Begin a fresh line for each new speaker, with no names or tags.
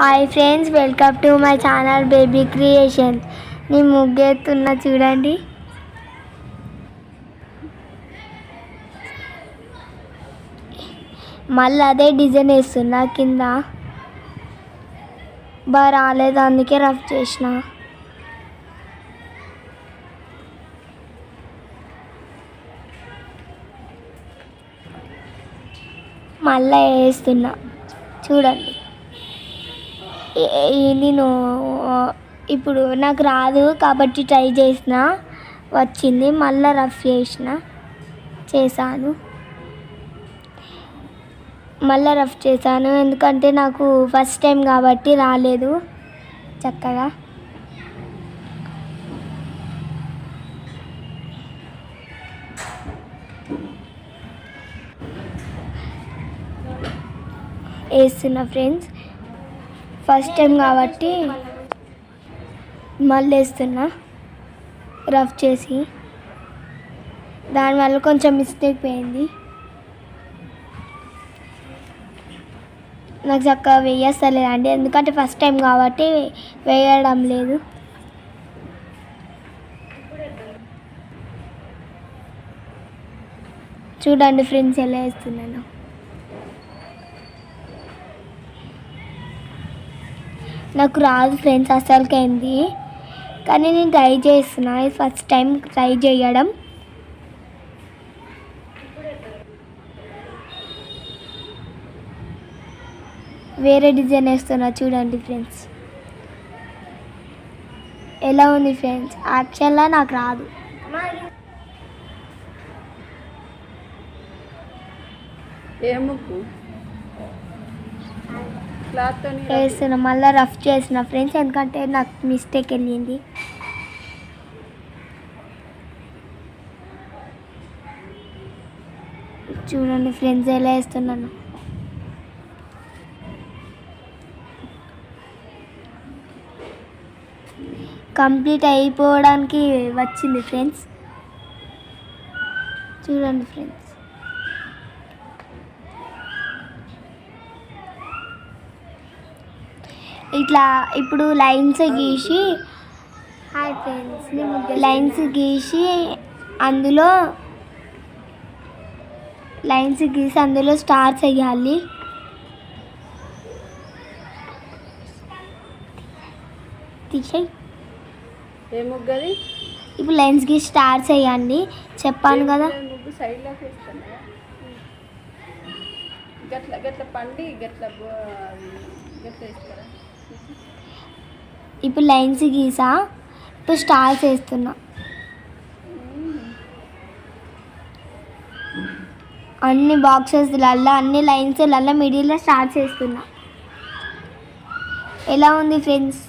Hi friends welcome to my channel baby creation. నేను ముగ్గేస్తున్నా చూడండి. మళ్ళీ అదే డిజైన్ వేస్తున్నా కింద. బాగా రాలేదు అందుకే రఫ్ చేసిన. మళ్ళీ వేస్తున్నా. చూడండి. నేను ఇప్పుడు నాకు రాదు కాబట్టి ట్రై చేసిన. వచ్చింది. మళ్ళీ రఫ్ చేసిన. చేశాను. మళ్ళీ రఫ్ చేశాను. ఎందుకంటే నాకు ఫస్ట్ టైం కాబట్టి రాలేదు. చక్కగా. వేస్తున్నా ఫ్రెండ్స్. ఫస్ట్ టైం కాబట్టి మళ్ళీ వేస్తున్నా రఫ్ చేసి. దానివల్ల కొంచెం మిస్టేక్ పోయింది. నాకు చక్కగా వేయస్తలేదండి ఎందుకంటే ఫస్ట్ టైం కాబట్టి వేయడం లేదు. చూడండి ఫ్రెండ్స్ ఎలా వేస్తున్నాను. నాకు రాదు ఫ్రెండ్స్ అసలుకైంది? కానీ నేను ట్రై చేస్తున్నా. ఇది ఫస్ట్ టైం ట్రై చేయడం. వేరే డిజైన్ వేస్తున్నా చూడండి ఫ్రెండ్స్. ఎలా ఉంది ఫ్రెండ్స్? యాక్చువల్గా నాకు రాదు.
ఏ ముగ్గు
వేస్తున్నా మళ్ళీ రఫ్ చేసిన ఫ్రెండ్స్ ఎందుకంటే నాకు మిస్టేక్ వెళ్ళింది. చూడండి ఫ్రెండ్స్ ఎలా వేస్తున్నాను. కంప్లీట్ అయిపోవడానికి వచ్చింది ఫ్రెండ్స్. చూడండి ఫ్రెండ్స్. ఇట్లా ఇప్పుడు లైన్స్ గీసి హాయ్ ఫ్రెండ్స్ లైన్స్ గీసి అందులో లైన్స్ గీసి అందులో స్టార్స్ వేయాలి. తీసేయి. ఇప్పుడు లైన్స్ గీసి స్టార్స్ వేయండి. చెప్పాను కదా.
గట్ల గట్ల పండి గట్ల గట్ల వేస్తారా
ఇప్పుడు లైన్స్ గీసా. ఇప్పుడు స్టార్స్ వేస్తున్నా అన్ని బాక్సెస్లల్లో అన్ని లైన్స్లల్లో మిడిల్లో స్టార్స్ వేస్తున్నా ఎలా ఉంది ఫ్రెండ్స్?